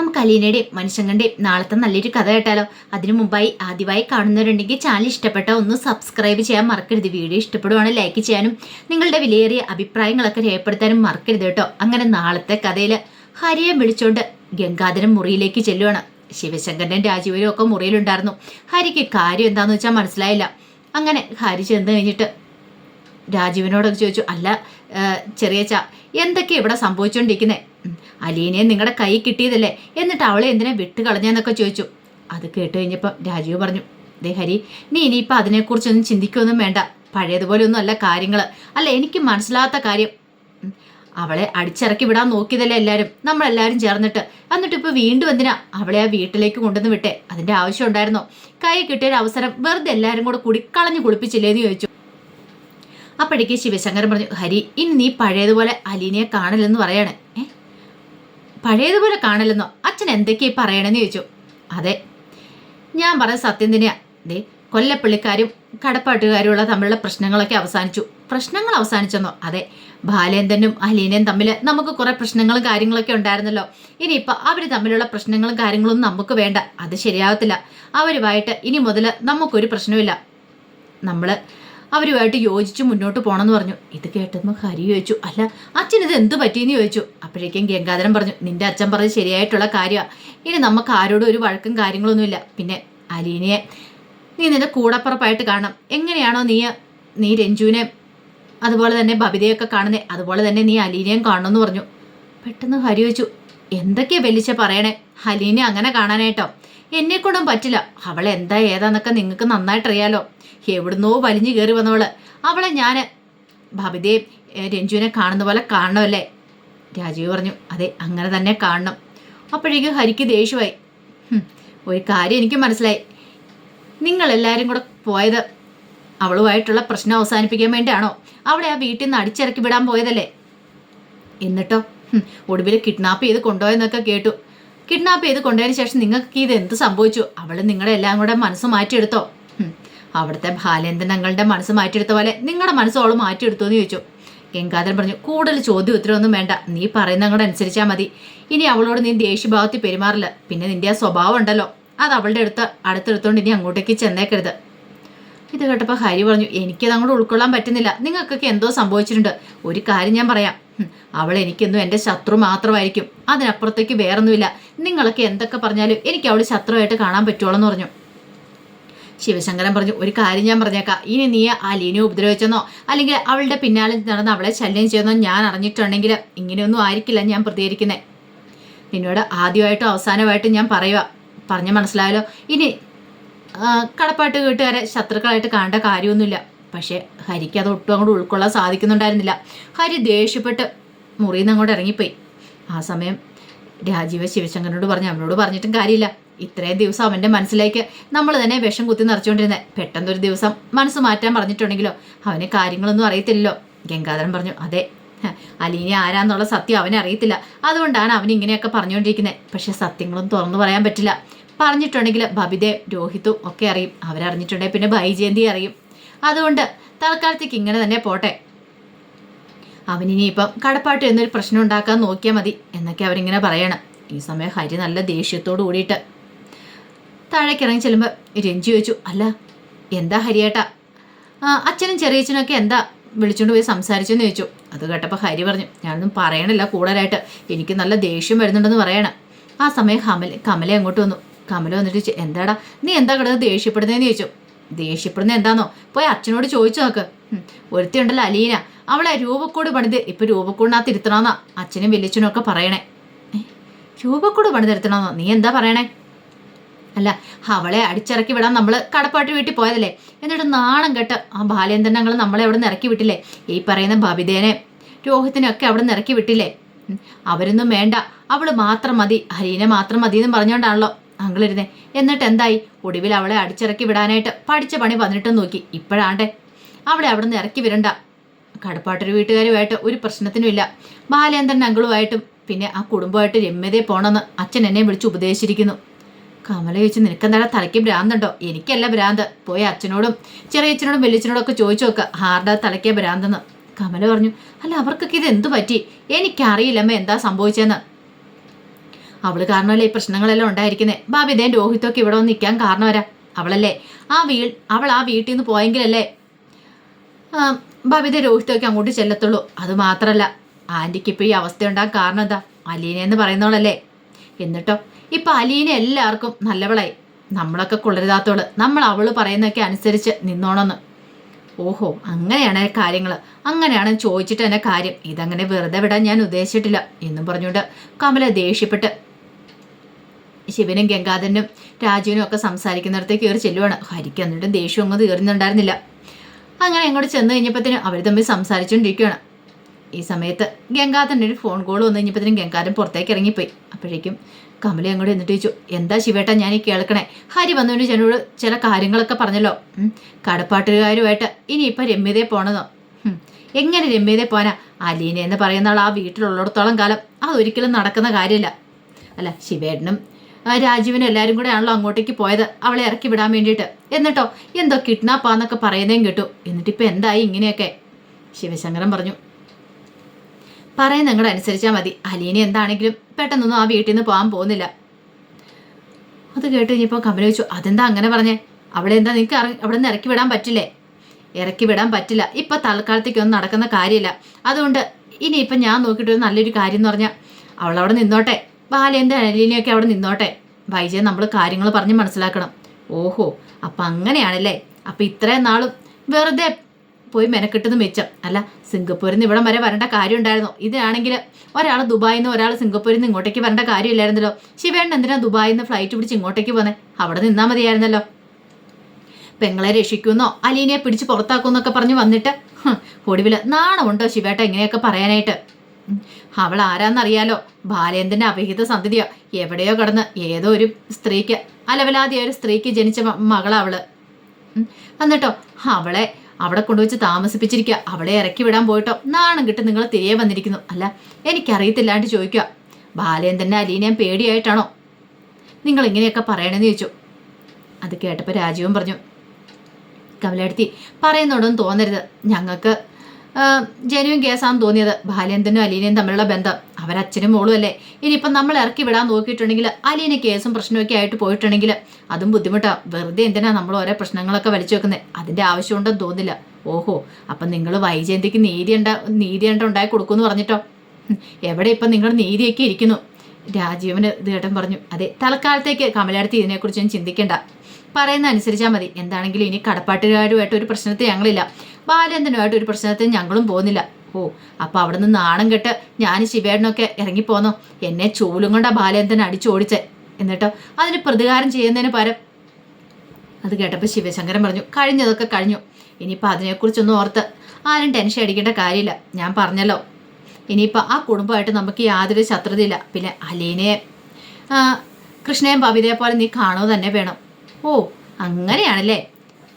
നമുക്ക് അലീനയുടെയും മനുഷ്യങ്ങളുടെയും നാളത്തെ നല്ലൊരു കഥ കേട്ടാലോ? അതിനു മുമ്പായി ആദ്യമായി കാണുന്നവരുണ്ടെങ്കിൽ ചാനൽ ഇഷ്ടപ്പെട്ട ഒന്ന് സബ്സ്ക്രൈബ് ചെയ്യാൻ മറക്കരുത്. വീഡിയോ ഇഷ്ടപ്പെടുവാണെങ്കിൽ ലൈക്ക് ചെയ്യാനും നിങ്ങളുടെ വിലയേറിയ അഭിപ്രായങ്ങളൊക്കെ രേഖപ്പെടുത്താനും മറക്കരുത് കേട്ടോ. അങ്ങനെ നാളത്തെ കഥയിൽ ഹരിയെ വിളിച്ചോണ്ട് ഗംഗാധരൻ മുറിയിലേക്ക് ചെല്ലുവാണ്. ശിവശങ്കരനും രാജീവനും ഒക്കെ മുറിയിലുണ്ടായിരുന്നു. ഹരിക്ക് കാര്യം എന്താണെന്ന് വെച്ചാൽ മനസ്സിലായില്ല. അങ്ങനെ ഹരി ചെന്ന് കഴിഞ്ഞിട്ട് രാജീവനോടൊക്കെ ചോദിച്ചു അല്ല ചെറിയ ചാ എന്തൊക്കെ ഇവിടെ സംഭവിച്ചുകൊണ്ടിരിക്കുന്നത് അലീനയെ നിങ്ങളുടെ കൈ കിട്ടിയതല്ലേ? എന്നിട്ട് അവളെ എന്തിനാ വിട്ട് കളഞ്ഞെന്നൊക്കെ ചോദിച്ചു. അത് കേട്ട് കഴിഞ്ഞപ്പം രാജീവ് പറഞ്ഞു ദേ ഹരി നീ ഇനിയിപ്പോൾ അതിനെക്കുറിച്ചൊന്നും ചിന്തിക്കൊന്നും വേണ്ട. പഴയതുപോലെ ഒന്നും അല്ല കാര്യങ്ങൾ അല്ല എനിക്ക് മനസ്സിലാത്ത കാര്യം. അവളെ അടിച്ചിറക്കി വിടാൻ നോക്കിയതല്ലേ എല്ലാവരും നമ്മളെല്ലാവരും ചേർന്നിട്ട്. എന്നിട്ട് ഇപ്പോൾ വീണ്ടും എന്തിനാ അവളെ ആ വീട്ടിലേക്ക് കൊണ്ടുവന്ന് വിട്ടേ? അതിന്റെ ആവശ്യം ഉണ്ടായിരുന്നോ? കൈ കിട്ടിയൊരു അവസരം വെറുതെ എല്ലാവരും കൂടെ കൂടി കളഞ്ഞു കുളിപ്പിച്ചില്ലേന്ന് ചോദിച്ചു. അപ്പോഴേക്ക് ശിവശങ്കരൻ പറഞ്ഞു ഹരി ഇനി നീ പഴയതുപോലെ അലീനയെ കാണില്ലെന്ന് പറയാണ്. ഏ? പഴയതുപോലെ കാണില്ലെന്നോ? അച്ഛൻ എന്തൊക്കെയാ പറയണമെന്ന് ചോദിച്ചു. അതെ ഞാൻ പറഞ്ഞ സത്യം തന്നെയാ. ദേ കൊല്ലപ്പള്ളിക്കാരും കടപ്പാട്ടുകാരുമുള്ള തമ്മിലുള്ള പ്രശ്നങ്ങളൊക്കെ അവസാനിച്ചു. പ്രശ്നങ്ങൾ അവസാനിച്ചെന്നോ? അതെ ബാലേന്ദ്രനും അലീനയും തമ്മിൽ നമുക്ക് കുറേ പ്രശ്നങ്ങളും കാര്യങ്ങളൊക്കെ ഉണ്ടായിരുന്നല്ലോ. ഇനിയിപ്പോൾ അവർ തമ്മിലുള്ള പ്രശ്നങ്ങളും കാര്യങ്ങളും നമുക്ക് വേണ്ട. അത് ശരിയാവത്തില്ല. അവരുമായിട്ട് ഇനി മുതൽ നമുക്കൊരു പ്രശ്നമില്ല നമ്മൾ അവരുമായിട്ട് യോജിച്ച് മുന്നോട്ട് പോകണമെന്ന് പറഞ്ഞു. ഇത് കേട്ടപ്പോൾ ഹരി ചോദിച്ചു അല്ല അച്ഛൻ ഇത് എന്ത് പറ്റിയെന്ന് ചോദിച്ചു. അപ്പോഴേക്കും ഗംഗാധരൻ പറഞ്ഞു നിന്റെ അച്ഛൻ പറഞ്ഞത് ശരിയായിട്ടുള്ള കാര്യമാണ് ഇനി നമുക്ക് ആരോടും ഒരു വഴക്കും കാര്യങ്ങളൊന്നുമില്ല പിന്നെ അലീനയെ നീ നിന്റെ കൂടപ്പുറപ്പായിട്ട് കാണണം. എങ്ങനെയാണോ നീ നീ രഞ്ജുവിനെ അതുപോലെ തന്നെ ബബിതയൊക്കെ കാണുന്നേ അതുപോലെ തന്നെ നീ അലീനയും കാണണമെന്ന് പറഞ്ഞു. പെട്ടെന്ന് ഹരി ചോദിച്ചു എന്തൊക്കെയാ വലിച്ച പറയണേ? അലീനെ അങ്ങനെ കാണാനായിട്ടോ? എന്നെ കൊണ്ടും പറ്റില്ല. അവൾ എന്താ ഏതാന്നൊക്കെ നിങ്ങൾക്ക് നന്നായിട്ട് അറിയാലോ എവിടുന്നോ വലിഞ്ഞു കയറി വന്നവൾ. അവളെ ഞാൻ ഭവിതയും ഏ, രഞ്ജുവിനെ കാണുന്ന പോലെ കാണണമല്ലേ? രാജീവ് പറഞ്ഞു അതെ അങ്ങനെ തന്നെ കാണണം. അപ്പോഴേക്കും ഹരിക്ക് ദേഷ്യമായി ഒരു കാര്യം എനിക്ക് മനസ്സിലായി. നിങ്ങളെല്ലാവരും കൂടെ പോയത് അവളുമായിട്ടുള്ള പ്രശ്നം അവസാനിപ്പിക്കാൻ വേണ്ടിയാണോ? അവളെ ആ വീട്ടിൽ നിന്ന് അടിച്ചിറക്കി വിടാൻ പോയതല്ലേ? എന്നിട്ടോ ഒടുവിൽ കിഡ്നാപ്പ് ചെയ്ത് കൊണ്ടുപോയെന്നൊക്കെ കേട്ടു. കിഡ്നാപ്പ് ചെയ്ത് കൊണ്ടുപോയതിന് ശേഷം നിങ്ങൾക്ക് ഇത് എന്ത് സംഭവിച്ചു? അവൾ നിങ്ങളെല്ലാം കൂടെ മനസ്സ് മാറ്റിയെടുത്തോ? അവിടുത്തെ ബാലേന്ദ്രനങ്ങളുടെ മനസ്സ് മാറ്റിയെടുത്ത പോലെ നിങ്ങളുടെ മനസ്സ് അവൾ മാറ്റിയെടുത്തു എന്ന് ചോദിച്ചു. ഗംഗാധരൻ പറഞ്ഞു കൂടുതൽ ചോദ്യം ഉത്തരവൊന്നും വേണ്ട. നീ പറയുന്ന അനുസരിച്ചാൽ മതി. ഇനി അവളോട് നീ ദേഷ്യഭാവത്തിൽ പെരുമാറില്ല. പിന്നെ നിന്റെ ആ സ്വഭാവം ഉണ്ടല്ലോ. അത് അവളുടെ അടുത്ത് അടുത്തെടുത്തോണ്ട് ഇനി അങ്ങോട്ടേക്ക് ചെന്നേക്കരുത്. ഇത് കേട്ടപ്പോൾ ഹരി പറഞ്ഞു എനിക്കത് അങ്ങോട്ട് ഉൾക്കൊള്ളാൻ പറ്റുന്നില്ല. നിങ്ങൾക്കൊക്കെ എന്തോ സംഭവിച്ചിട്ടുണ്ട്. ഒരു കാര്യം ഞാൻ പറയാം. അവൾ എനിക്കൊന്നും എന്റെ ശത്രു മാത്രമായിരിക്കും. അതിനപ്പുറത്തേക്ക് വേറൊന്നുമില്ല. നിങ്ങളൊക്കെ എന്തൊക്കെ പറഞ്ഞാലും എനിക്ക് അവൾ ശത്രുവായിട്ട് കാണാൻ പറ്റുള്ളൂ പറഞ്ഞു. ശിവശങ്കരൻ പറഞ്ഞു ഒരു കാര്യം ഞാൻ പറഞ്ഞേക്കാം. ഇനി നീ അലീനെ ഉപദ്രവിച്ചെന്നോ അല്ലെങ്കിൽ അവളുടെ പിന്നാലെ നടന്ന് അവളെ ശല്യം ചെയ്യുന്നോ ഞാൻ അറിഞ്ഞിട്ടുണ്ടെങ്കിൽ ഇങ്ങനെയൊന്നും ആയിരിക്കില്ല ഞാൻ പ്രതികരിക്കുന്നത് നിന്നോട് ആദ്യമായിട്ടും അവസാനമായിട്ടും ഞാൻ പറയുക. പറഞ്ഞ് മനസ്സിലായല്ലോ? ഇനി ആ, കടപ്പാട്ട് വീട്ടുകാരെ ശത്രുക്കളായിട്ട് കാണേണ്ട കാര്യമൊന്നുമില്ല. പക്ഷേ ഹരിക്ക് അത് ഒട്ടും അങ്ങോട്ട് ഉൾക്കൊള്ളാൻ സാധിക്കുന്നുണ്ടായിരുന്നില്ല. ഹരി ദേഷ്യപ്പെട്ട് മുറിയിൽ നിന്ന് അങ്ങോട്ട് ഇറങ്ങിപ്പോയി. ആ സമയം രാജീവ് ശിവശങ്കരനോട് പറഞ്ഞു അവനോട് പറഞ്ഞിട്ടും കാര്യമില്ല. ഇത്രയും ദിവസം അവന്റെ മനസ്സിലേക്ക് നമ്മൾ തന്നെ വിഷം കുത്തി നിറച്ചുകൊണ്ടിരുന്നത് പെട്ടെന്നൊരു ദിവസം മനസ്സ് മാറ്റാൻ പറഞ്ഞിട്ടുണ്ടെങ്കിലോ? അവന് കാര്യങ്ങളൊന്നും അറിയത്തില്ലല്ലോ. ഗംഗാധരൻ പറഞ്ഞു അതെ. അലീനെ ആരാന്നുള്ള സത്യം അവനെ അറിയത്തില്ല. അതുകൊണ്ടാണ് അവൻ ഇങ്ങനെയൊക്കെ പറഞ്ഞുകൊണ്ടിരിക്കുന്നത് പക്ഷേ സത്യങ്ങളൊന്നും തുറന്നു പറയാൻ പറ്റില്ല. പറഞ്ഞിട്ടുണ്ടെങ്കിൽ ബബിതേ രോഹിത്തും ഒക്കെ അറിയും. അവരറിഞ്ഞിട്ടുണ്ടെങ്കിൽ പിന്നെ ബൈജയന്തി അറിയും. അതുകൊണ്ട് തൽക്കാലത്തേക്ക് ഇങ്ങനെ തന്നെ പോട്ടെ. അവനിനിയിപ്പം കടപ്പാട്ട് എന്നൊരു പ്രശ്നം ഉണ്ടാക്കാൻ നോക്കിയാൽ മതി. എന്നൊക്കെ അവരിങ്ങനെ പറയണം. ഈ സമയം ഹരി നല്ല ദേഷ്യത്തോട് കൂടിയിട്ട് താഴേക്ക് ഇറങ്ങി ചെല്ലുമ്പോൾ രഞ്ജി ചോദിച്ചു അല്ല എന്താ ഹരിയേട്ടാ? അച്ഛനും ചെറിയച്ഛനൊക്കെ എന്താ? വിളിച്ചുകൊണ്ട് പോയി സംസാരിച്ചെന്ന് ചോദിച്ചു. അത് കേട്ടപ്പോൾ ഹരി പറഞ്ഞു ഞാനൊന്നും പറയണില്ല കൂടുതലായിട്ട്. എനിക്ക് നല്ല ദേഷ്യം വരുന്നുണ്ടെന്ന് പറയണം. ആ സമയം കമല കമല അങ്ങോട്ട് വന്നു. കമല വന്നിട്ട് എന്താടാ നീ എന്താ കിടന്ന് ദേഷ്യപ്പെടുന്നതെന്ന് ചോദിച്ചു. ദേഷ്യപ്പെടുന്നത് എന്താണോ പോയി അച്ഛനോട് ചോദിച്ചു നോക്ക്. ഒരുത്തി ഉണ്ടല്ലോ അലീന. അവളെ രൂപക്കൂട് പണിത് ഇപ്പൊ രൂപക്കൂടിനകത്ത് ഇരുത്തണമെന്നാ അച്ഛനും വലിയച്ഛനും ഒക്കെ പറയണേ. രൂപക്കൂട് പണിതിരുത്തണമെന്നോ നീ എന്താ പറയണേ? അല്ല അവളെ അടിച്ചിറക്കി വിടാൻ നമ്മൾ കടപ്പാട്ട് വീട്ടിൽ പോയതല്ലേ? എന്നിട്ട് നാണം കെട്ട് ആ ബാലേന്ദ്രൻ ഞങ്ങൾ നമ്മളെ അവിടെ നിന്ന് ഇറക്കി വിട്ടില്ലേ? ഈ പറയുന്ന ബബിതേനെ രോഹിത്തിനൊക്കെ അവിടെ നിന്ന് ഇറക്കി വിട്ടില്ലേ? അവരൊന്നും വേണ്ട. അവൾ മാത്രം മതി. ഹരീനെ മാത്രം മതി എന്ന് പറഞ്ഞുകൊണ്ടാണല്ലോ അങ്കിളിരുന്നേ. എന്നിട്ട് എന്തായി? ഒടുവിൽ അവളെ അടിച്ചിറക്കി വിടാനായിട്ട് പഠിച്ച പണി പതിനെട്ടും നോക്കി. ഇപ്പോഴാണ്ടേ. അവളെ അവിടെ നിന്ന് ഇറക്കി വിടണ്ട. കടപ്പാട്ടൊരു വീട്ടുകാരുമായിട്ട് ഒരു പ്രശ്നത്തിനുമില്ല ബാലേന്ദ്രൻ അങ്കിളുമായിട്ടും പിന്നെ ആ കുടുംബമായിട്ട് രമ്യതയെ പോണമെന്ന് അച്ഛൻ എന്നെ വിളിച്ച് ഉപദേശിച്ചിരിക്കുന്നു. കമല ചോദിച്ചു നിനക്കെന്താടാ തലയ്ക്ക് ഭ്രാന്തുണ്ടോ? എനിക്കല്ല ഭ്രാന്ത്. പോയി അച്ഛനോടും ചെറിയച്ഛനോടും വലിയച്ഛനോടും ഒക്കെ ചോദിച്ചു നോക്കുക ഹാർഡ് തലയ്ക്ക് ഭ്രാന്തെന്ന്? കമല പറഞ്ഞു അല്ല അവർക്കൊക്കെ ഇത് എന്തു പറ്റി? എനിക്കറിയില്ലമ്മ എന്താ സംഭവിച്ചതെന്ന് അവൾ കാരണമല്ലേ ഈ പ്രശ്നങ്ങളെല്ലാം ഉണ്ടായിരിക്കുന്നത് ഉണ്ടായിരിക്കുന്നേ ഇതേ രോഹിത്തൊക്കെ ഇവിടെ വന്ന് നിൽക്കാൻ കാരണം വരാം അവളല്ലേ? ആ വീ അവൾ ആ വീട്ടിൽ നിന്ന് പോയെങ്കിലല്ലേ? ബബിത രോഹിത്തൊക്കെ അങ്ങോട്ട് ചെല്ലത്തുള്ളൂ. അത് മാത്രല്ല ആന്റിക്ക് ഇപ്പോൾ ഈ അവസ്ഥ ഉണ്ടാകാൻ കാരണം എന്താ? അലീന എന്ന് പറയുന്നവളല്ലേ? എന്നിട്ടോ? ഇപ്പം അലീന എല്ലാവർക്കും നല്ലവളായി. നമ്മളൊക്കെ കൊള്ളരുതാത്തോട് നമ്മൾ അവൾ പറയുന്നതൊക്കെ അനുസരിച്ച് നിന്നോണമെന്ന് ഓഹോ അങ്ങനെയാണ് കാര്യങ്ങൾ അങ്ങനെയാണ് ചോദിച്ചിട്ട് എന്നെ കാര്യം. ഇതങ്ങനെ വെറുതെ വിടാൻ ഞാൻ ഉദ്ദേശിച്ചിട്ടില്ല എന്നും പറഞ്ഞുകൊണ്ട് കമല ദേഷ്യപ്പെട്ട് ശിവനും ഗംഗാധരനും രാജുവിനും ഒക്കെ സംസാരിക്കുന്നിടത്തേക്ക് കയറി ചെല്ലുവാണ്. ഹരിക്ക് എന്നിട്ടും ദേഷ്യം ഒന്നും തീർന്നുണ്ടായിരുന്നില്ല അങ്ങനെ അങ്ങോട്ട് ചെന്ന് കഴിഞ്ഞപ്പോഴത്തേനും അവർ തമ്മിൽ സംസാരിച്ചുകൊണ്ടിരിക്കുകയാണ്. ഈ സമയത്ത് ഗംഗാധരന്റെ ഒരു ഫോൺ കോൾ വന്നു. കഴിഞ്ഞപ്പോഴത്തേനും ഗംഗാധരൻ പുറത്തേക്ക് ഇറങ്ങിപ്പോയി. അപ്പോഴേക്കും കമലി അങ്ങോട്ട് എന്നിട്ട് ചോദിച്ചു എന്താ ശിവേട്ട ഞാൻ ഈ കേൾക്കണേ? ഹരി വന്നുകൊണ്ട് ചെന്നോട് ചില കാര്യങ്ങളൊക്കെ പറഞ്ഞല്ലോ. കടപ്പാട്ടുകാരുമായിട്ട് ഇനിയിപ്പോൾ രമ്യതയെ പോണതോ? എങ്ങനെ രമ്യതയെ പോനാ അലീന എന്ന് പറയുന്ന ആൾ ആ വീട്ടിലുള്ളിടത്തോളം കാലം അതൊരിക്കലും നടക്കുന്ന കാര്യമില്ല അല്ല ശിവേട്ടനും രാജീവിനും എല്ലാവരും കൂടെ ആണല്ലോ അങ്ങോട്ടേക്ക് പോയത്. അവളെ ഇറക്കി വിടാൻ വേണ്ടിയിട്ട്. എന്നിട്ടോ എന്തോ കിഡ്നാപ്പാന്നൊക്കെ പറയുന്നേം കേട്ടു. എന്നിട്ടിപ്പോൾ എന്തായി ഇങ്ങനെയൊക്കെ? ശിവശങ്കരൻ പറഞ്ഞു പറയുന്ന നിങ്ങളുടെ അനുസരിച്ചാൽ മതി. അലീന എന്താണെങ്കിലും പെട്ടെന്നൊന്നും ആ വീട്ടിൽ നിന്ന് പോകാൻ പോകുന്നില്ല. അത് കേട്ട് കഴിഞ്ഞപ്പോൾ കമല ചോദിച്ചു അതെന്താ അങ്ങനെ പറഞ്ഞേ? അവിടെ എന്താ നിനക്ക് ഇറങ്ങി അവിടെ നിന്ന് ഇറക്കി വിടാൻ പറ്റില്ലേ? ഇറക്കി വിടാൻ പറ്റില്ല. ഇപ്പൊ തൽക്കാലത്തേക്കൊന്നും നടക്കുന്ന കാര്യമില്ല. അതുകൊണ്ട് ഇനിയിപ്പം ഞാൻ നോക്കിയിട്ട് നല്ലൊരു കാര്യം എന്ന് പറഞ്ഞാൽ അവളവിടെ നിന്നോട്ടെ. ബാലേന്ദ്ര അലീനയൊക്കെ അവിടെ നിന്നോട്ടെ. വൈജയെ നമ്മൾ കാര്യങ്ങൾ പറഞ്ഞ് മനസ്സിലാക്കണം. ഓഹോ അപ്പം അങ്ങനെയാണല്ലേ? അപ്പം ഇത്രയും നാളും വെറുതെ പോയി മെനക്കെട്ടെന്ന് മെച്ചം അല്ല സിംഗപ്പൂരിൽ നിന്ന് ഇവിടം വരെ വരേണ്ട കാര്യം ഉണ്ടായിരുന്നു ഇതാണെങ്കിൽ ഒരാൾ ദുബായിൽ നിന്ന് ഒരാൾ സിംഗപ്പൂരിൽ നിന്ന് ഇങ്ങോട്ടേക്ക് വരേണ്ട കാര്യമില്ലായിരുന്നല്ലോ. ശിവേണ്ട എന്തിനാ ദുബായിൽ നിന്ന് ഫ്ലൈറ്റ് പിടിച്ച് ഇങ്ങോട്ടേക്ക് പോന്നെ? അവിടെ നിന്നാൽ മതിയായിരുന്നല്ലോ. പെങ്ങളെ രക്ഷിക്കുന്നോ അലീനയെ പിടിച്ച് പുറത്താക്കുമെന്നൊക്കെ പറഞ്ഞ് വന്നിട്ട് ഹ്, ഒടുവിൽ നാണമുണ്ടോ ശിവേട്ട ഇങ്ങനെയൊക്കെ പറയാനായിട്ട്? അവൾ ആരാന്നറിയാലോ? ബാലേന്ദ്രന്റെ അഭിഹിത സന്തതിയോ? എവിടെയോ കടന്ന് ഏതോ ഒരു സ്ത്രീക്ക് അലവലാതിയ ഒരു സ്ത്രീക്ക് ജനിച്ച മകളവൾ എന്നിട്ടോ അവളെ അവിടെ കൊണ്ടുവച്ച് താമസിപ്പിച്ചിരിക്കുക. അവളെ ഇറക്കി വിടാൻ പോയിട്ടോ. നാണം കിട്ട് നിങ്ങൾ തിരികെ വന്നിരിക്കുന്നു. അല്ല എനിക്കറിയത്തില്ലാണ്ട് ചോദിക്കുക. ബാലേന്ദ്രനെ അലീനയും പേടിയായിട്ടാണോ? നിങ്ങൾ ഇങ്ങനെയൊക്കെ പറയണമെന്ന് ചോദിച്ചു. അത് കേട്ടപ്പോൾ രാജീവൻ പറഞ്ഞു കമലടുത്തി പറയുന്നുണ്ടെന്ന് തോന്നരുത്. ഞങ്ങൾക്ക് ജനുവും കേസാന്ന് തോന്നിയത് ബാലേന്ദ്രനും അലീനയും തമ്മിലുള്ള ബന്ധം. അവരച്ഛനും മോളും അല്ലേ? ഇനിയിപ്പം നമ്മൾ ഇറക്കി വിടാൻ നോക്കിയിട്ടുണ്ടെങ്കിൽ അലീന കേസും പ്രശ്നമൊക്കെ ആയിട്ട് പോയിട്ടുണ്ടെങ്കിൽ അതും ബുദ്ധിമുട്ടാണ് വെറുതെ എന്തിനാ നമ്മൾ ഓരോ പ്രശ്നങ്ങളൊക്കെ വലിച്ചു വെക്കുന്നത് അതിന്റെ ആവശ്യമുണ്ടെന്ന് തോന്നില്ല. ഓഹോ അപ്പം നിങ്ങൾ വൈജയന്തിക്ക് നീതി ഉണ്ടാ നീതി ഉണ്ട ഉണ്ടായി കൊടുക്കുമെന്ന് പറഞ്ഞിട്ടോ? എവിടെ ഇപ്പം നിങ്ങൾ നീതിയൊക്കെ ഇരിക്കുന്നു? രാജീവന് ഇത് കേട്ടൻ പറഞ്ഞു. അതെ തൽക്കാലത്തേക്ക് കമലടുത്ത് ഇതിനെക്കുറിച്ചൊന്നും ചിന്തിക്കണ്ട. പറയുന്ന അനുസരിച്ചാൽ മതി. എന്താണെങ്കിലും ഇനി കടപ്പാട്ടുകാരുമായിട്ട് ഒരു പ്രശ്നത്തിൽ ഞങ്ങളില്ല. ബാലേന്ദ്രനുമായിട്ട് ഒരു പ്രശ്നത്തിൽ ഞങ്ങളും പോകുന്നില്ല. ഓ അപ്പൊ അവിടെ നിന്ന് നാണം കെട്ട് ഞാൻ ശിവേടനൊക്കെ ഇറങ്ങിപ്പോന്നോ എന്നെ ചൂലും കൊണ്ടാ ബാലേന്ദ്രൻ അടിച്ചോടിച്ചേ. എന്നിട്ടോ? അതിന് പ്രതികാരം ചെയ്യുന്നതിന് പരം അത് കേട്ടപ്പോൾ ശിവശങ്കരൻ പറഞ്ഞു കഴിഞ്ഞതൊക്കെ കഴിഞ്ഞു. ഇനിയിപ്പോൾ അതിനെക്കുറിച്ചൊന്നും ഓർത്ത് ആരും ടെൻഷൻ അടിക്കേണ്ട കാര്യമില്ല. ഞാൻ പറഞ്ഞല്ലോ. ഇനിയിപ്പോൾ ആ കുടുംബമായിട്ട് നമുക്ക് യാതൊരു ശത്രുതയില്ല. പിന്നെ അലീനയെ കൃഷ്ണയും ബബിതയെ പോലെ നീ കാണുക തന്നെ വേണം. ഓ അങ്ങനെയാണല്ലേ?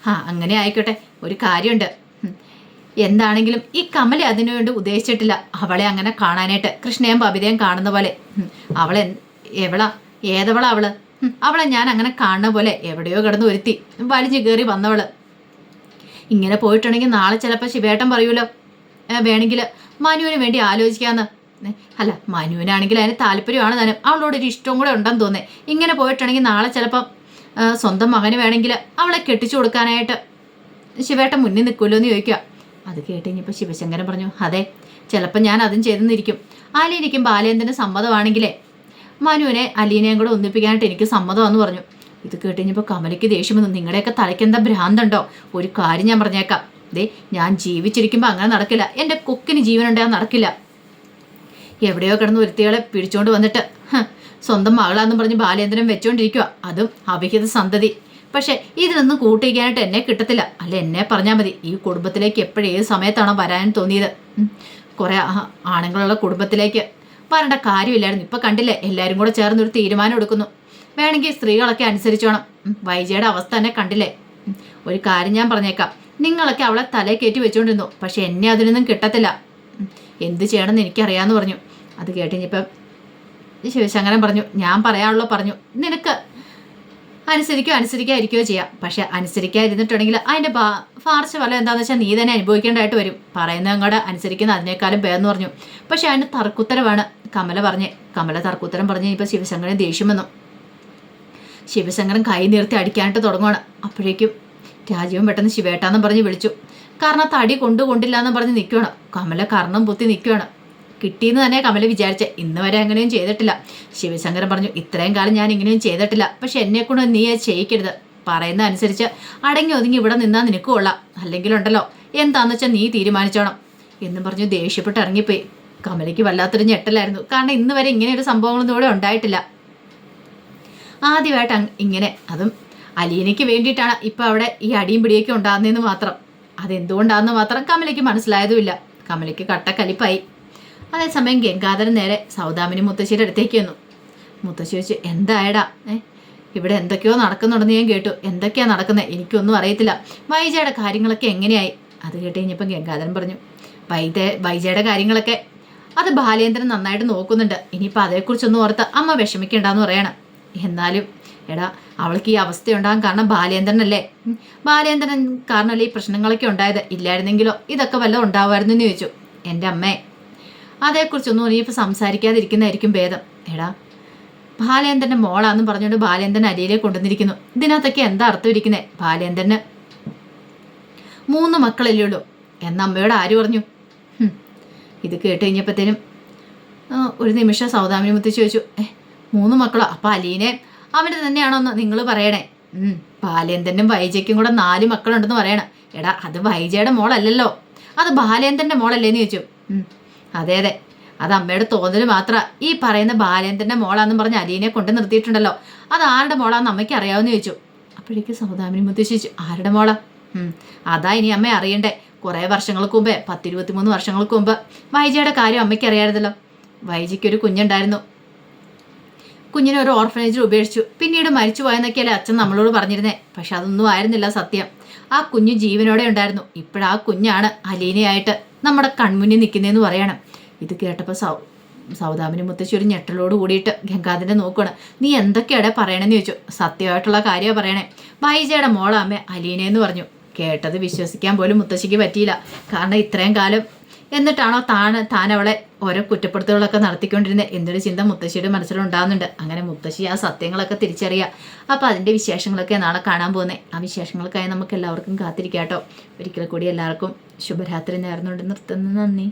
ആ അങ്ങനെ ആയിക്കോട്ടെ. ഒരു കാര്യമുണ്ട്. എന്താണെങ്കിലും ഈ കമല അതിനുവേണ്ടി ഉദ്ദേശിച്ചിട്ടില്ല. അവളെ അങ്ങനെ കാണാനായിട്ട്. കൃഷ്ണയും ബബിതയും കാണുന്ന പോലെ. അവളെ എവളാ? ഏതവളാ അവൾ? അവളെ ഞാൻ അങ്ങനെ കാണുന്ന പോലെ എവിടെയോ കിടന്ന് ഒരുത്തി. വലിഞ്ഞു കയറി വന്നവൾ. ഇങ്ങനെ പോയിട്ടുണ്ടെങ്കിൽ നാളെ ചിലപ്പോൾ ശിവേട്ടൻ പറയൂലോ? വേണമെങ്കിൽ മനുവിന് വേണ്ടി ആലോചിക്കാന്ന്. അല്ല മനുവിനാണെങ്കിൽ അതിന് താല്പര്യമാണ് താനും അവളോട് ഒരു ഇഷ്ടവും കൂടെ ഉണ്ടെന്ന് തോന്നേ ഇങ്ങനെ പോയിട്ടുണ്ടെങ്കിൽ നാളെ ചിലപ്പം സ്വന്തം മകന് വേണമെങ്കിൽ അവളെ കെട്ടിച്ചു കൊടുക്കാനായിട്ട് ശിവേട്ടൻ മുന്നിൽ നിൽക്കുമല്ലോ എന്ന് ചോദിക്കുക. അത് കേട്ട് കഴിഞ്ഞപ്പോൾ ശിവശങ്കരൻ പറഞ്ഞു അതെ ചിലപ്പോൾ ഞാൻ അതും ചെയ്തെന്നിരിക്കും. ആലിയിരിക്കും ബാലേന്ദ്രന് സമ്മതമാണെങ്കിലേ മനുവിനെ അലീനയും കൂടെ ഒന്നിപ്പിക്കാനായിട്ട് എനിക്ക് സമ്മതമാണെന്ന് പറഞ്ഞു. ഇത് കേട്ട് കഴിഞ്ഞപ്പോൾ കമലയ്ക്ക് ദേഷ്യം വന്നു നിങ്ങളുടെയൊക്കെ തലയ്ക്ക് എന്താ ഭ്രാന്തുണ്ടോ? ഒരു കാര്യം ഞാൻ പറഞ്ഞേക്കാം. ദേ ഞാൻ ജീവിച്ചിരിക്കുമ്പോൾ അങ്ങനെ നടക്കില്ല. എന്റെ കൊക്കിന് ജീവനുണ്ടാകാൻ നടക്കില്ല. എവിടെയോ കിടന്ന് ഒരുത്തികളെ പിടിച്ചുകൊണ്ട് വന്നിട്ട് സ്വന്തം മകളാന്നും പറഞ്ഞ് ബാലേന്ദ്രൻ വെച്ചോണ്ടിരിക്കുക അതും അഭിഹിത സന്തതി. പക്ഷെ ഇതിനൊന്നും കൂട്ടിക്കാനായിട്ട് എന്നെ കിട്ടത്തില്ല. അല്ല എന്നെ പറഞ്ഞാൽ മതി. ഈ കുടുംബത്തിലേക്ക് എപ്പോഴേത് സമയത്താണോ വരാൻ തോന്നിയത്. കുറെ ആണുങ്ങളുള്ള കുടുംബത്തിലേക്ക്. വരേണ്ട കാര്യമില്ലായിരുന്നു. ഇപ്പൊ കണ്ടില്ലേ? എല്ലാവരും കൂടെ ചേർന്ന് ഒരു തീരുമാനം എടുക്കുന്നു. വേണമെങ്കിൽ സ്ത്രീകളൊക്കെ അനുസരിച്ചോണം. വൈജയുടെ അവസ്ഥ തന്നെ കണ്ടില്ലേ? ഒരു കാര്യം ഞാൻ പറഞ്ഞേക്കാം. നിങ്ങളൊക്കെ അവളെ തലേ കയറ്റി വെച്ചുകൊണ്ടിരുന്നു പക്ഷെ എന്നെ അതിനൊന്നും കിട്ടത്തില്ല. എന്ത് ചെയ്യണമെന്ന് എനിക്കറിയാമെന്ന് പറഞ്ഞു. അത് കേട്ടിഞ്ഞിപ്പം ശിവശങ്കരൻ പറഞ്ഞു ഞാൻ പറയാനുള്ള പറഞ്ഞു. നിനക്ക് അനുസരിക്കുകയോ അനുസരിക്കാതിരിക്കുകയോ ചെയ്യാം. പക്ഷെ അനുസരിക്കാതിരുന്നിട്ടുണ്ടെങ്കിൽ അതിന്റെ ഭാ ഫാർച്ച ഫലം എന്താണെന്ന് വെച്ചാൽ നീ തന്നെ അനുഭവിക്കേണ്ടതായിട്ട് വരും. പറയുന്നത് അങ്ങോട്ട് അനുസരിക്കുന്ന അതിനേക്കാളും ഭേദം പറഞ്ഞു. പക്ഷെ അതിന് തർക്കുത്തരമാണ് കമല പറഞ്ഞ്. കമല തർക്കുത്തരം പറഞ്ഞ് ഇനിയിപ്പോൾ ശിവശങ്കരൻ ദേഷ്യം വന്നു. ശിവശങ്കരൻ കൈ നിർത്തി അടിക്കാനായിട്ട് തുടങ്ങുകയാണ് അപ്പോഴേക്കും രാജീവൻ പെട്ടെന്ന് ശിവേട്ടാന്നും പറഞ്ഞ് വിളിച്ചു. കാരണം തടി കൊണ്ടു കൊണ്ടില്ല എന്ന് പറഞ്ഞ് നിൽക്കുകയാണ് കമല കർണം പൊത്തി നിൽക്കുകയാണ് കിട്ടിയെന്ന് തന്നെ കമല വിചാരിച്ച. ഇന്ന് വരെ അങ്ങനെയും ചെയ്തിട്ടില്ല. ശിവശങ്കരൻ പറഞ്ഞു ഇത്രയും കാലം ഞാൻ ഇങ്ങനെയും ചെയ്തിട്ടില്ല. പക്ഷെ എന്നെ കൊണ്ട് നീ ചെയ്യിക്കരുത്. പറയുന്ന അനുസരിച്ച് അടങ്ങി ഒതുങ്ങി ഇവിടെ നിന്നാൽ നിനക്ക് കൊള്ളാം. അല്ലെങ്കിലുണ്ടല്ലോ എന്താന്ന് വെച്ചാൽ നീ തീരുമാനിച്ചോണം. എന്നും പറഞ്ഞു ദേഷ്യപ്പെട്ട് ഇറങ്ങിപ്പോയി. കമലയ്ക്ക് വല്ലാത്തൊരു ഞെട്ടലായിരുന്നു. കാരണം ഇന്ന് വരെ ഇങ്ങനെ ഒരു സംഭവങ്ങളൊന്നും ഇവിടെ ഉണ്ടായിട്ടില്ല. ആദ്യമായിട്ട് ഇങ്ങനെ അതും അലീനയ്ക്ക് വേണ്ടിയിട്ടാണ് ഇപ്പം അവിടെ ഈ അടിയും പിടിയൊക്കെ ഉണ്ടാകുന്നതെന്ന് മാത്രം. അതെന്തുകൊണ്ടാണെന്ന് മാത്രം കമലയ്ക്ക് മനസ്സിലായതുമില്ല. കമലയ്ക്ക് കട്ടക്കലിപ്പായി. അതേസമയം ഗംഗാധരൻ നേരെ സൗദാമിനി മുത്തശ്ശിയുടെ അടുത്തേക്ക് വന്നു മുത്തശ്ശി വെച്ച് എന്തായടാ? ഏ? ഇവിടെ എന്തൊക്കെയോ നടക്കുന്നുണ്ടെന്ന് ഞാൻ കേട്ടു. എന്തൊക്കെയാ നടക്കുന്നത് എനിക്കൊന്നും അറിയത്തില്ല. വൈജയുടെ കാര്യങ്ങളൊക്കെ എങ്ങനെയായി? അത് കേട്ട് കഴിഞ്ഞപ്പം ഗംഗാധരൻ പറഞ്ഞു വൈദ വൈജയുടെ കാര്യങ്ങളൊക്കെ. അത് ബാലേന്ദ്രൻ നന്നായിട്ട് നോക്കുന്നുണ്ട്. ഇനിയിപ്പോൾ അതേക്കുറിച്ചൊന്നും ഓർത്ത് അമ്മ വിഷമിക്കണ്ടെന്ന് പറയണം. എന്നാലും എടാ അവൾക്ക് ഈ അവസ്ഥയുണ്ടാകാൻ കാരണം ബാലേന്ദ്രനല്ലേ. ബാലേന്ദ്രൻ കാരണമല്ലേ ഈ പ്രശ്നങ്ങളൊക്കെ ഉണ്ടായത്? ഇല്ലായിരുന്നെങ്കിലോ? ഇതൊക്കെ വല്ലതും ഉണ്ടാവുമായിരുന്നു എന്ന് ചോദിച്ചു. എന്റെ അമ്മേ അതേക്കുറിച്ചൊന്നും ഇനിയിപ്പോൾ സംസാരിക്കാതിരിക്കുന്നതായിരിക്കും ഭേദം. എടാ ബാലേന്ദ്രന്റെ മോളാന്ന് പറഞ്ഞുകൊണ്ട് ബാലേന്ദ്രൻ അരിയിലേക്ക് കൊണ്ടുവന്നിരിക്കുന്നു. ഇതിനകത്തൊക്കെ എന്താ അർത്ഥം ഇരിക്കുന്നത് ബാലേന്ദ്രന് മൂന്ന് മക്കളല്ലേ ഉള്ളൂ. എന്ന അമ്മയോട് ആര് പറഞ്ഞു? ഇത് കേട്ട് കഴിഞ്ഞപ്പോഴത്തേനും ഒരു നിമിഷം സൗദാമിനി മുത്തി ചോദിച്ചു ഏ മൂന്ന് മക്കളോ? അപ്പം അലീനെ അവന്റെ തന്നെയാണോന്ന് നിങ്ങൾ പറയണേ? ബാലേന്ദ്രനും വൈജയ്ക്കും കൂടെ നാല് മക്കളുണ്ടെന്ന് പറയണം. എടാ അത് വൈജയുടെ മോളല്ലല്ലോ. അത് ബാലേന്ദ്രന്റെ മോളല്ലേന്ന് ചോദിച്ചു. അതെ അതെ. അത് അമ്മയുടെ തോന്നൽ മാത്ര. ഈ പറയുന്ന ബാലേന്ദ്രന്റെ മോളാന്ന് പറഞ്ഞ് അലീനെ കൊണ്ട് നിർത്തിയിട്ടുണ്ടല്ലോ. അത് ആരുടെ മോളാന്ന് അമ്മയ്ക്ക് അറിയാവുന്ന ചോദിച്ചു. അപ്പോഴേക്ക് സൗദാമിനി മുത്തശ്ശിച്ചു ആരുടെ മോളാ? അതാ ഇനി അമ്മ അറിയണ്ടേ. കുറേ വർഷങ്ങൾക്ക് മുമ്പേ പത്തിരുപത്തിമൂന്ന് വർഷങ്ങൾക്ക് മുമ്പ് വൈജയുടെ കാര്യം അമ്മയ്ക്ക് അറിയാമായിരുന്നല്ലോ വൈജിക്ക് ഒരു കുഞ്ഞുണ്ടായിരുന്നു. കുഞ്ഞിനെ ഒരു ഓർഫനേജിൽ ഉപേക്ഷിച്ചു. പിന്നീട് മരിച്ചു പോയെന്നൊക്കെയല്ലേ അച്ഛൻ നമ്മളോട് പറഞ്ഞിരുന്നേ. പക്ഷെ അതൊന്നും ആയിരുന്നില്ല സത്യം. ആ കുഞ്ഞു ജീവനോടെ ഉണ്ടായിരുന്നു. ഇപ്പോഴാ കുഞ്ഞാണ് അലീനയായിട്ട് നമ്മുടെ കൺമുന്നിൽ നിൽക്കുന്നതെന്ന് പറയണം. ഇത് കേട്ടപ്പോൾ സൗ സൗദാമിനി മുത്തശ്ശി ഒരു ഞെട്ടലോട് കൂടിയിട്ട് ഗംഗാധരനെ നോക്കുകയാണ് നീ എന്തൊക്കെയാടെ പറയണമെന്ന് ചോദിച്ചു. സത്യമായിട്ടുള്ള കാര്യമാണ് പറയണേ. വൈജയുടെ മോളാമ്മ അലീനയെന്ന് പറഞ്ഞു. കേട്ടത് വിശ്വസിക്കാൻ പോലും മുത്തശ്ശിക്ക് പറ്റിയില്ല. കാരണം ഇത്രയും കാലം എന്നിട്ടാണോ താൻ താൻ അവളെ ഓരോ കുറ്റപ്പെടുത്തലുകളൊക്കെ നടത്തിക്കൊണ്ടിരുന്നത് എന്നൊരു ചിന്ത മുത്തശ്ശിയുടെ മനസ്സിലുണ്ടാകുന്നുണ്ട് അങ്ങനെ മുത്തശ്ശി ആ സത്യങ്ങളൊക്കെ തിരിച്ചറിയുക അപ്പോൾ അതിന്റെ വിശേഷങ്ങളൊക്കെ നാളെ കാണാൻ പോകുന്നത് ആ വിശേഷങ്ങൾക്കായി നമുക്ക് എല്ലാവർക്കും കാത്തിരിക്കാം കേട്ടോ ഒരിക്കൽ കൂടി എല്ലാവർക്കും ശുഭരാത്രി നേർന്നുകൊണ്ട് നിർത്തുന്നു. നന്ദി.